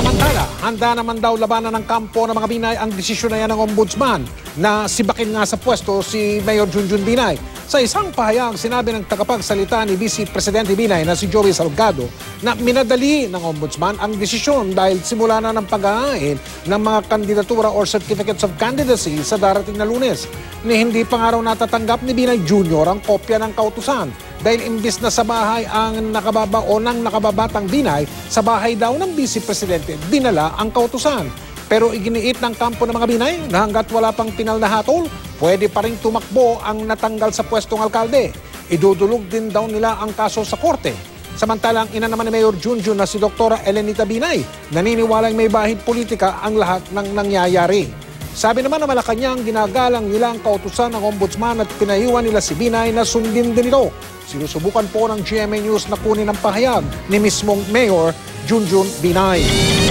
Samantala, handa naman daw labanan ng kampo ng mga Binay ang desisyon na yan ng ombudsman na sibakin nga sa pwesto si Mayor Junjun Binay. Sa isang pahayag, sinabi ng tagapagsalita ni Vice Presidente Binay na si Joey Salgado na minadali ng ombudsman ang desisyon dahil simula na ng pag-aain ng mga kandidatura or certificates of candidacy sa darating na lunes. Ni hindi pa nga raw natatanggap ni Binay Jr. ang kopya ng kautusan dahil imbis na sa bahay ang nakababa o ng nakababatang binay, sa bahay daw ng Vice Presidente, dinala ang kautusan. Pero iginiit ng kampo ng mga binay na hanggat wala pang pinal na hatol, pwede pa rin tumakbo ang natanggal sa pwestong alkalde. Idudulog din daw nila ang kaso sa korte. Samantalang ina naman ni Mayor Junjun na si Dr. Elenita Binay, naniniwalang may bahid politika ang lahat ng nangyayari. Sabi naman ng Malacanang, ginagalang nila ang kautusan ng ombudsman at pinahiwan nila si Binay na sundin din ito. Sinusubukan po ng GMA News na kunin ang pahayag ni mismong Mayor Junjun Binay.